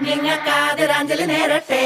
നിങ്ങൾക്കാദരാഞ്ജലി നേരട്ടെ.